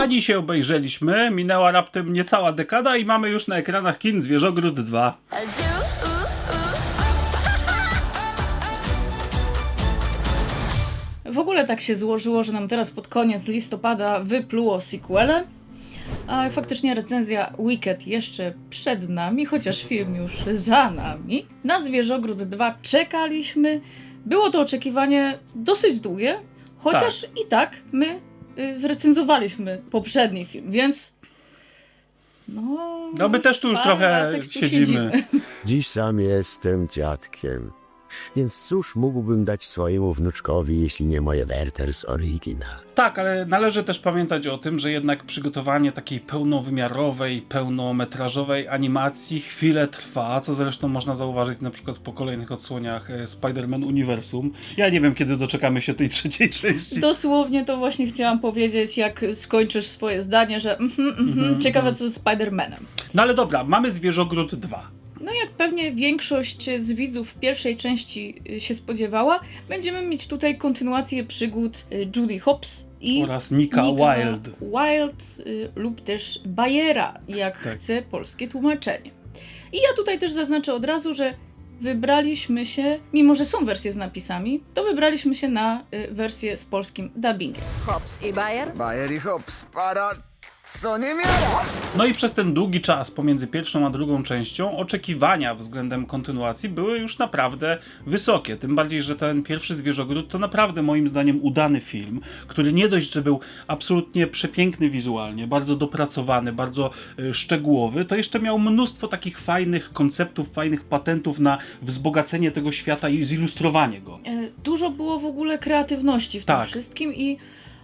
ani się obejrzeliśmy, minęła raptem niecała dekada i mamy już na ekranach kin Zwierzogród 2. W ogóle tak się złożyło, że nam teraz pod koniec listopada wypluło sequele. A faktycznie recenzja Wicked jeszcze przed nami, chociaż film już za nami. Na Zwierzogród 2 czekaliśmy. Było to oczekiwanie dosyć długie, chociaż i tak my zrecenzowaliśmy poprzedni film, więc. No, No my też tu już parę trochę latek tu siedzimy. Dziś sam jestem dziadkiem. Więc cóż mógłbym dać swojemu wnuczkowi, jeśli nie moje Werther's Original? Tak, ale należy też pamiętać o tym, że jednak przygotowanie takiej pełnowymiarowej, pełnometrażowej animacji chwilę trwa, co zresztą można zauważyć na przykład po kolejnych odsłoniach e, Spider-Man Uniwersum. Ja nie wiem, kiedy doczekamy się tej trzeciej części. Dosłownie to właśnie chciałam powiedzieć, jak skończysz swoje zdanie, że mhm, mhm, ciekawe co ze Spider-Manem. No ale dobra, mamy Zwierzogród 2. No jak pewnie większość z widzów pierwszej części y, się spodziewała, będziemy mieć tutaj kontynuację przygód y, Judy Hopps i Oraz Nika Nika Wilde. Wild y, lub też Bayera, jak Tak. chce polskie tłumaczenie. I ja tutaj też zaznaczę od razu, że wybraliśmy się, mimo że są wersje z napisami, to wybraliśmy się na y, wersję z polskim dubbingiem. Hops i Bayer? Bayer i hops, para co nie miara. No i przez ten długi czas pomiędzy pierwszą a drugą częścią oczekiwania względem kontynuacji były już naprawdę wysokie. Tym bardziej, że ten pierwszy Zwierzogród to naprawdę moim zdaniem udany film, który nie dość, że był absolutnie przepiękny wizualnie, bardzo dopracowany, bardzo y, szczegółowy, to jeszcze miał mnóstwo takich fajnych konceptów, fajnych patentów na wzbogacenie tego świata i zilustrowanie go. E, Dużo było w ogóle kreatywności w Tak. tym wszystkim i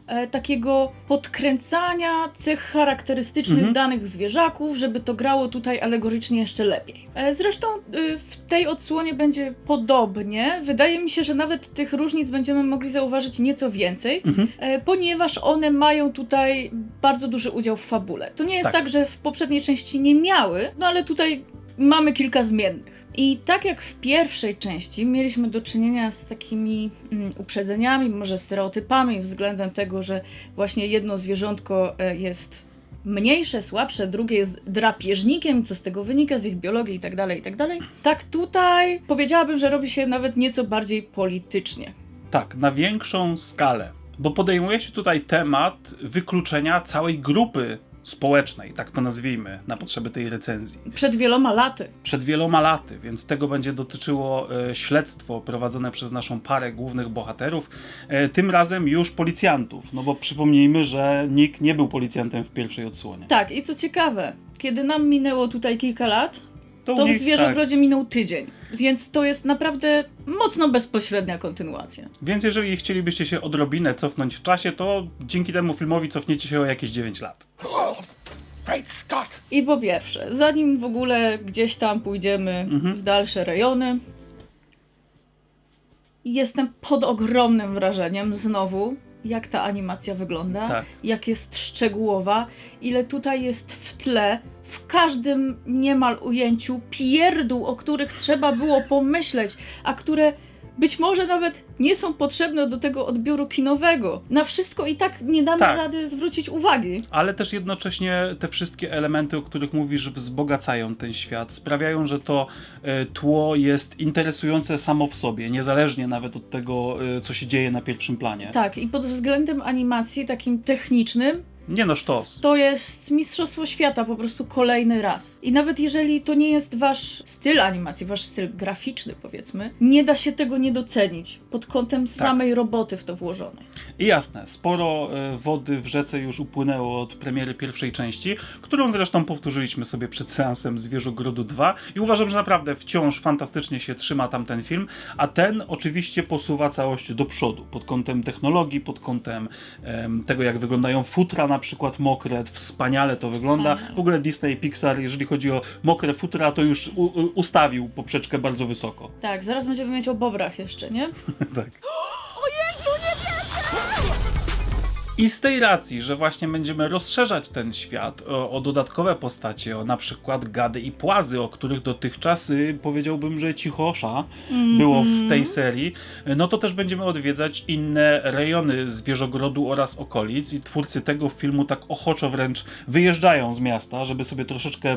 e, takiego podkręcania cech charakterystycznych Mhm. danych zwierzaków, żeby to grało tutaj alegorycznie jeszcze lepiej. E, Zresztą y, w tej odsłonie będzie podobnie. Wydaje mi się, że nawet tych różnic będziemy mogli zauważyć nieco więcej, Mhm. e, ponieważ one mają tutaj bardzo duży udział w fabule. To nie jest Tak. tak, że w poprzedniej części nie miały, no ale tutaj mamy kilka zmiennych. I tak jak w pierwszej części mieliśmy do czynienia z takimi mm, uprzedzeniami, może stereotypami względem tego, że właśnie jedno zwierzątko e, jest mniejsze, słabsze, drugie jest drapieżnikiem, co z tego wynika, z ich biologii itd., itd. Tak tutaj powiedziałabym, że robi się nawet nieco bardziej politycznie. Tak, na większą skalę. Bo podejmuje się tutaj temat wykluczenia całej grupy społecznej, tak to nazwijmy, na potrzeby tej recenzji. Przed wieloma laty. Przed wieloma laty, więc tego będzie dotyczyło e, śledztwo prowadzone przez naszą parę głównych bohaterów, e, tym razem już policjantów, no bo przypomnijmy, że Nick nie był policjantem w pierwszej odsłonie. Tak, i co ciekawe, kiedy nam minęło tutaj kilka lat, u to w Zwierzogrodzie minął tydzień, więc to jest naprawdę mocno bezpośrednia kontynuacja. tak. Więc jeżeli chcielibyście się odrobinę cofnąć w czasie, to dzięki temu filmowi cofniecie się o jakieś 9 lat. I po pierwsze, zanim w ogóle gdzieś tam pójdziemy w dalsze rejony, jestem pod ogromnym wrażeniem znowu, jak ta animacja wygląda, Tak. jak jest szczegółowa, ile tutaj jest w tle, w każdym niemal ujęciu pierdół, o których trzeba było pomyśleć, a które być może nawet nie są potrzebne do tego odbioru kinowego. Na wszystko i tak nie damy Tak. rady zwrócić uwagi. ale też jednocześnie te wszystkie elementy, o których mówisz, wzbogacają ten świat, sprawiają, że to e, tło jest interesujące samo w sobie, niezależnie nawet od tego, e, co się dzieje na pierwszym planie. Tak, i pod względem animacji takim technicznym, Nie no, sztos. to jest Mistrzostwo Świata po prostu kolejny raz. I nawet jeżeli to nie jest wasz styl animacji, wasz styl graficzny powiedzmy, nie da się tego nie docenić pod kątem samej roboty w to włożonej. I jasne, sporo e, wody w rzece już upłynęło od premiery pierwszej części, którą zresztą powtórzyliśmy sobie przed seansem Zwierzogrodu 2 i uważam, że naprawdę wciąż fantastycznie się trzyma tam ten film, a ten oczywiście posuwa całość do przodu pod kątem technologii, pod kątem em, tego, jak wyglądają futra na przykład mokre, wspaniale to wygląda. Wspaniale. W ogóle Disney i Pixar, jeżeli chodzi o mokre futra, to już u, u, ustawił poprzeczkę bardzo wysoko. Tak, zaraz będziemy mieć o bobrach jeszcze, nie? tak. I z tej racji, że właśnie będziemy rozszerzać ten świat o, o dodatkowe postacie, o na przykład gady i płazy, o których dotychczas y, powiedziałbym, że cichosza było w tej serii, y, no to też będziemy odwiedzać inne rejony zwierzogrodu oraz okolic i twórcy tego filmu tak ochoczo wręcz wyjeżdżają z miasta, żeby sobie troszeczkę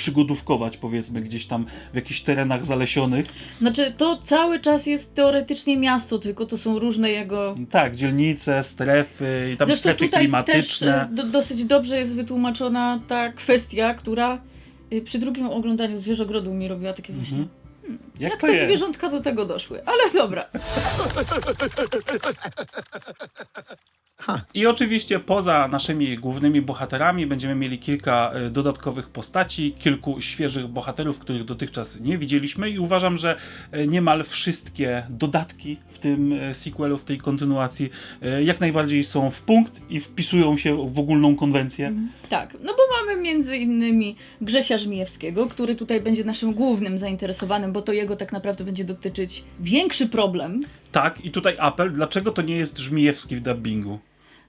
poprzygodówkować powiedzmy gdzieś tam w jakichś terenach zalesionych. Znaczy, to cały czas jest teoretycznie miasto, tylko to są różne jego Tak, dzielnice, strefy i tam Zresztą strefy tutaj też klimatyczne. e, do, dosyć dobrze jest wytłumaczona ta kwestia, która e, przy drugim oglądaniu zwierzogrodu mi robiła takie właśnie. Mhm. Jak, to te jest? zwierzątka do tego doszły? Ale dobra. I oczywiście poza naszymi głównymi bohaterami będziemy mieli kilka e, dodatkowych postaci, kilku świeżych bohaterów, których dotychczas nie widzieliśmy i uważam, że e, niemal wszystkie dodatki w tym e, sequelu, w tej kontynuacji jak najbardziej są w punkt i wpisują się w ogólną konwencję. Tak, no bo mamy między innymi Grzesia Żmijewskiego, który tutaj będzie naszym głównym zainteresowanym, bo to jego tak naprawdę będzie dotyczyć większy problem. Tak, i tutaj apel, dlaczego to nie jest Żmijewski w dubbingu?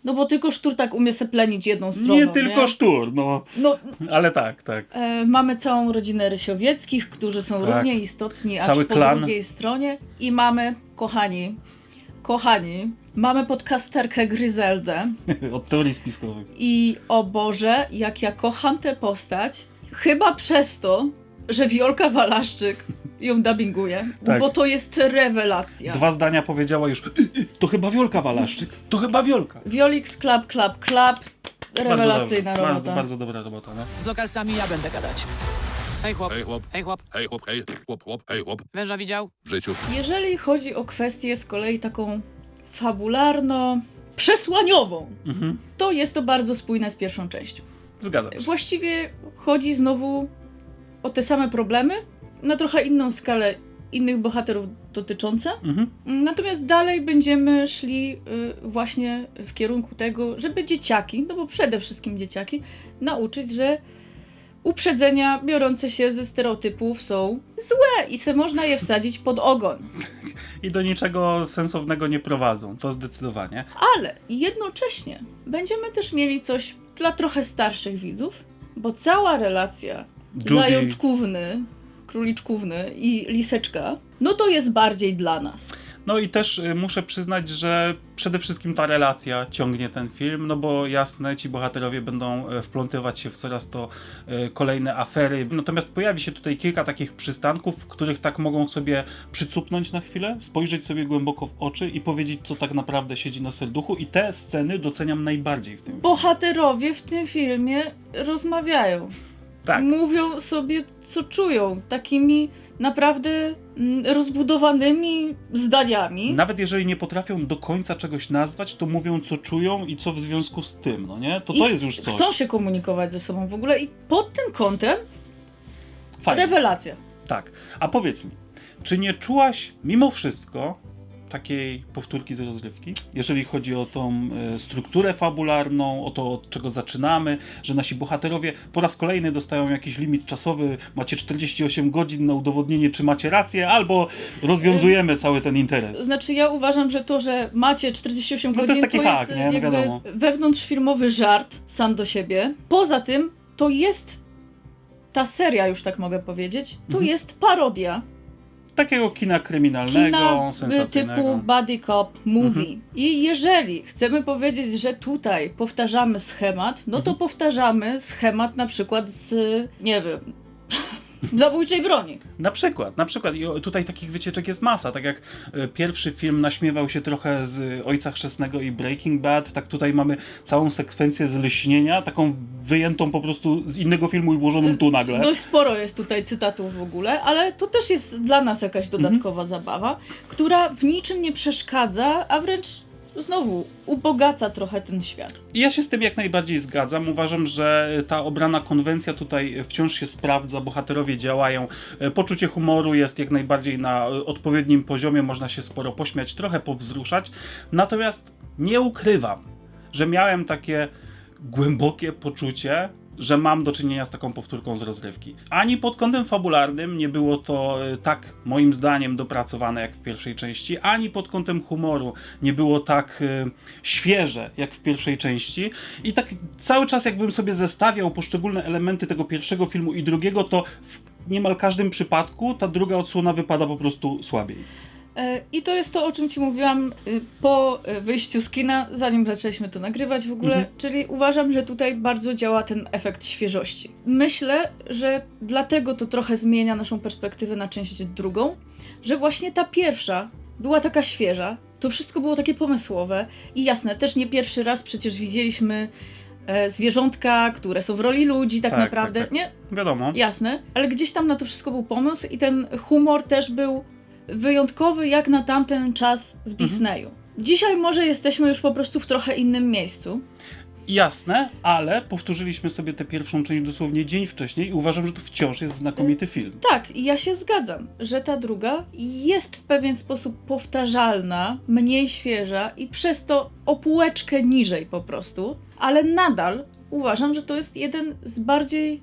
No bo tylko Sztur tak umie seplenić jedną stroną. Nie tylko sztur, no, No, ale tak, tak. e, mamy całą rodzinę Rysiowieckich, którzy są Tak. równie istotni, acz Cały po klan. drugiej stronie. I mamy, kochani, kochani, mamy podcasterkę Gryzeldę. Od teorii spiskowych. I o Boże, jak ja kocham tę postać, chyba przez to, że Wiolka Walaszczyk ją dubbinguje, Tak. bo to jest rewelacja. Dwa zdania powiedziała już, to chyba Wiolka Walaszczyk, to chyba Wiolka. Wiolix, klap, klap, klap. Rewelacyjna bardzo, robota. Bardzo, bardzo dobra robota, no. Z lokalsami ja będę gadać. Hej chłop, Hej chłop, hej chłop, hej chłop, hej, chłop, chłop, hej chłop, węża widział? w życiu. Jeżeli chodzi o kwestię z kolei taką fabularno-przesłaniową, Mhm. to jest to bardzo spójne z pierwszą częścią. Zgadzam się. Właściwie chodzi znowu o te same problemy, na trochę inną skalę innych bohaterów dotyczące. Mhm. Natomiast dalej będziemy szli y, właśnie w kierunku tego, żeby dzieciaki, no bo przede wszystkim dzieciaki, nauczyć, że uprzedzenia biorące się ze stereotypów są złe i se można je wsadzić pod ogon. I do niczego sensownego nie prowadzą, to zdecydowanie. Ale jednocześnie będziemy też mieli coś dla trochę starszych widzów, bo cała relacja Judy, zajączkówny, króliczkówny i liseczka, no to jest bardziej dla nas. No i też y, muszę przyznać, że przede wszystkim ta relacja ciągnie ten film, no bo jasne, ci bohaterowie będą e, wplątywać się w coraz to e, kolejne afery. Natomiast pojawi się tutaj kilka takich przystanków, w których tak mogą sobie przycupnąć na chwilę, spojrzeć sobie głęboko w oczy i powiedzieć, co tak naprawdę siedzi na serduchu. I te sceny doceniam najbardziej w tym filmie. Bohaterowie w tym filmie rozmawiają. Tak. Mówią sobie, co czują, takimi naprawdę mm, rozbudowanymi zdaniami. Nawet jeżeli nie potrafią do końca czegoś nazwać, to mówią, co czują i co w związku z tym, no nie? To I to jest już coś. Chcą się komunikować ze sobą w ogóle i pod tym kątem Fajnie. rewelacja. Tak. A powiedz mi, czy nie czułaś mimo wszystko takiej powtórki z rozrywki, jeżeli chodzi o tą e, strukturę fabularną, o to, od czego zaczynamy, że nasi bohaterowie po raz kolejny dostają jakiś limit czasowy, macie 48 godzin na udowodnienie, czy macie rację, albo rozwiązujemy cały ten interes. Znaczy ja uważam, że to, że macie 48 No to godzin, jest taki hak, nie? No wewnątrzfilmowy żart sam do siebie. Poza tym to jest ta seria, już tak mogę powiedzieć, to Mhm. jest parodia Takiego kina kryminalnego, kina sensacyjnego. typu buddy cop movie. Mhm. I jeżeli chcemy powiedzieć, że tutaj powtarzamy schemat, no Mhm. to powtarzamy schemat na przykład z, nie wiem, zabójczej broni. Na przykład, na przykład. I tutaj takich wycieczek jest masa. Tak jak e, pierwszy film naśmiewał się trochę z Ojca Chrzestnego i Breaking Bad, tak tutaj mamy całą sekwencję z lśnienia, taką wyjętą po prostu z innego filmu i włożoną tu nagle. Dość sporo jest tutaj cytatów w ogóle, ale to też jest dla nas jakaś Mhm. dodatkowa zabawa, która w niczym nie przeszkadza, a wręcz znowu ubogaca trochę ten świat. Ja się z tym jak najbardziej zgadzam. Uważam, że ta obrana konwencja tutaj wciąż się sprawdza, bohaterowie działają, e, poczucie humoru jest jak najbardziej na e, odpowiednim poziomie, można się sporo pośmiać, trochę powzruszać. Natomiast nie ukrywam, że miałem takie głębokie poczucie, że mam do czynienia z taką powtórką z rozrywki. Ani pod kątem fabularnym nie było to e, tak, moim zdaniem, dopracowane jak w pierwszej części, ani pod kątem humoru nie było tak e, świeże jak w pierwszej części. I tak cały czas, jakbym sobie zestawiał poszczególne elementy tego pierwszego filmu i drugiego, to w niemal każdym przypadku ta druga odsłona wypada po prostu słabiej. E, I to jest to, o czym ci mówiłam y, po y, wyjściu z kina, zanim zaczęliśmy to nagrywać w ogóle, Mhm. czyli uważam, że tutaj bardzo działa ten efekt świeżości. Myślę, że dlatego to trochę zmienia naszą perspektywę na część drugą, że właśnie ta pierwsza była taka świeża, to wszystko było takie pomysłowe i jasne, też nie pierwszy raz przecież widzieliśmy e, zwierzątka, które są w roli ludzi tak, Tak, naprawdę, tak, tak. nie? Wiadomo. Jasne, ale gdzieś tam na to wszystko był pomysł i ten humor też był wyjątkowy jak na tamten czas w Disneyu. Dzisiaj może jesteśmy już po prostu w trochę innym miejscu. Jasne, ale powtórzyliśmy sobie tę pierwszą część dosłownie dzień wcześniej i uważam, że to wciąż jest znakomity film. Tak, i ja się zgadzam, że ta druga jest w pewien sposób powtarzalna, mniej świeża i przez to o półeczkę niżej po prostu, ale nadal uważam, że to jest jeden z bardziej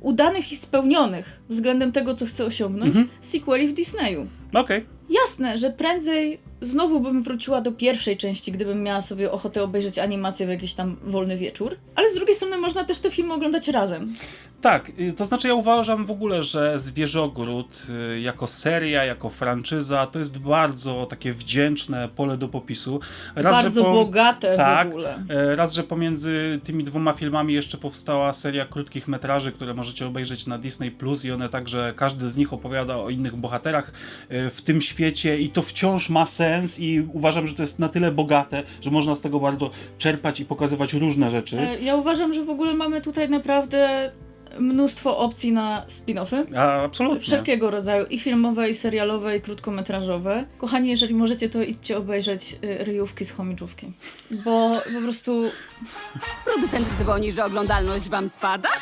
udanych i spełnionych względem tego, co chce osiągnąć, Mhm. sequeli w Disneyu. Okej, Jasne, że prędzej znowu bym wróciła do pierwszej części, gdybym miała sobie ochotę obejrzeć animację w jakiś tam wolny wieczór. Ale z drugiej strony można też te filmy oglądać razem. tak. y, To znaczy ja uważam w ogóle, że Zwierzogród y, jako seria, jako franczyza to jest bardzo takie wdzięczne pole do popisu. Raz, Bardzo po- bogate tak, w ogóle. E, Raz, że pomiędzy tymi dwoma filmami jeszcze powstała seria krótkich metraży, które możecie obejrzeć na Disney Plus i one także, każdy z nich opowiada o innych bohaterach w tym świecie i to wciąż ma sens i uważam, że to jest na tyle bogate, że można z tego bardzo czerpać i pokazywać różne rzeczy. E, Ja uważam, że w ogóle mamy tutaj naprawdę mnóstwo opcji na spin-offy. A, absolutnie. Wszelkiego rodzaju, i filmowe, i serialowe, i krótkometrażowe. Kochani, jeżeli możecie, to idźcie obejrzeć y, ryjówki z chomiczówki. Bo po prostu Producent dzwoni, że oglądalność wam spada?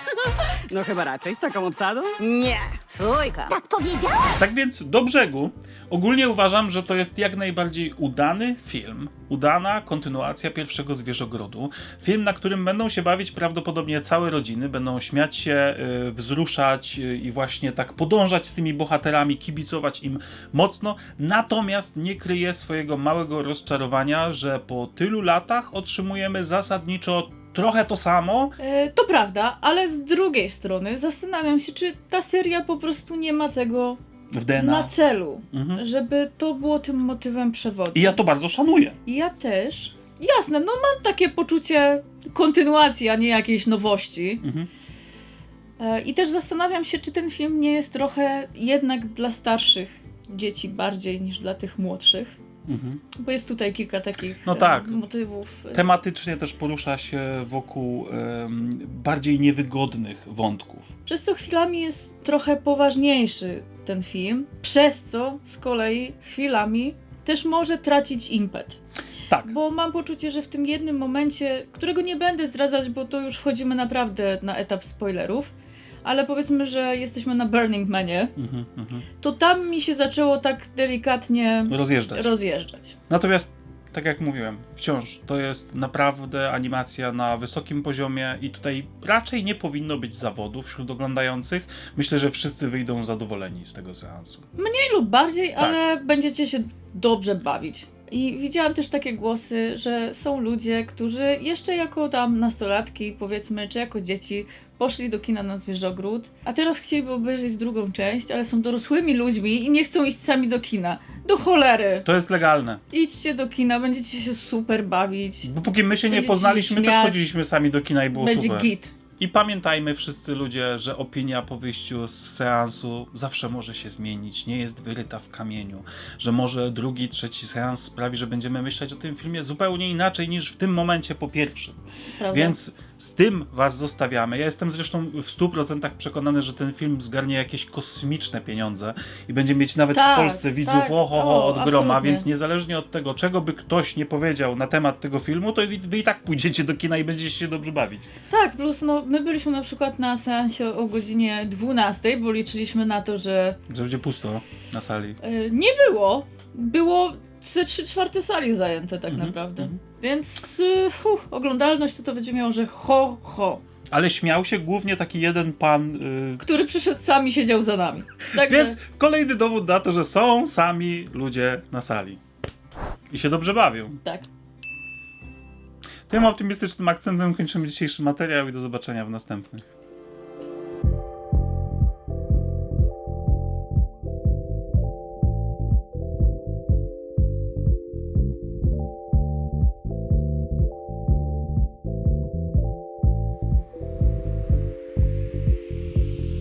No chyba raczej z taką obsadą. Nie, fujka. Tak powiedziała? Tak więc do brzegu. Ogólnie uważam, że to jest jak najbardziej udany film, udana kontynuacja pierwszego Zwierzogrodu. Film, na którym będą się bawić prawdopodobnie całe rodziny, będą śmiać się, y, wzruszać y, i właśnie tak podążać z tymi bohaterami, kibicować im mocno. Natomiast nie kryje swojego małego rozczarowania, że po tylu latach otrzymujemy zasadniczo trochę to samo. e, to prawda, ale z drugiej strony zastanawiam się, czy ta seria po prostu nie ma tego W DNA. na celu, Mhm. żeby to było tym motywem przewodnim. I ja to bardzo szanuję. Ja też. Jasne, no mam takie poczucie kontynuacji, a nie jakiejś nowości. Mhm. E, I też zastanawiam się, czy ten film nie jest trochę jednak dla starszych dzieci bardziej niż dla tych młodszych. Mhm. Bo jest tutaj kilka takich No tak. motywów. e, Tematycznie też porusza się wokół em, bardziej niewygodnych wątków. Przez co chwilami jest trochę poważniejszy ten film, przez co z kolei chwilami też może tracić impet. Tak, Bo mam poczucie, że w tym jednym momencie, którego nie będę zdradzać, bo to już wchodzimy naprawdę na etap spoilerów, ale powiedzmy, że jesteśmy na Burning Manie, mhm, mhm. to tam mi się zaczęło tak delikatnie rozjeżdżać. rozjeżdżać. Natomiast, tak jak mówiłem, wciąż to jest naprawdę animacja na wysokim poziomie i tutaj raczej nie powinno być zawodów wśród oglądających. Myślę, że wszyscy wyjdą zadowoleni z tego seansu. Mniej lub bardziej, Tak. ale będziecie się dobrze bawić. I widziałam też takie głosy, że są ludzie, którzy jeszcze jako tam nastolatki, powiedzmy, czy jako dzieci, poszli do kina na Zwierzogród, a teraz chcieliby obejrzeć drugą część, ale są dorosłymi ludźmi i nie chcą iść sami do kina. Do cholery! To jest legalne. Idźcie do kina, będziecie się super bawić. Bo póki my się nie Będziecie poznaliśmy, też śmiać. chodziliśmy sami do kina i było Będzie super. git. I pamiętajmy wszyscy ludzie, że opinia po wyjściu z seansu zawsze może się zmienić, nie jest wyryta w kamieniu, że może drugi, trzeci seans sprawi, że będziemy myśleć o tym filmie zupełnie inaczej niż w tym momencie po pierwszym. Prawda? Więc z tym was zostawiamy. Ja jestem zresztą w 100% przekonany, że ten film zgarnie jakieś kosmiczne pieniądze i będzie mieć nawet Tak, w Polsce widzów tak. oho, O, od groma, absolutnie. więc niezależnie od tego, czego by ktoś nie powiedział na temat tego filmu, to wy, i tak pójdziecie do kina i będziecie się dobrze bawić. Tak, plus no, my byliśmy na przykład na seansie o godzinie 12, bo liczyliśmy na to, że Że będzie pusto na sali. E, Nie było. Było ze 3 czwarte sali zajęte tak Mhm, naprawdę. mhm. Więc y, huh, oglądalność to to będzie miało, że ho, ho. Ale śmiał się głównie taki jeden pan. y, Który przyszedł sami siedział za nami. Także Więc kolejny dowód na to, że są sami ludzie na sali. I się dobrze bawią. tak. Tym optymistycznym akcentem kończymy dzisiejszy materiał i do zobaczenia w następnych.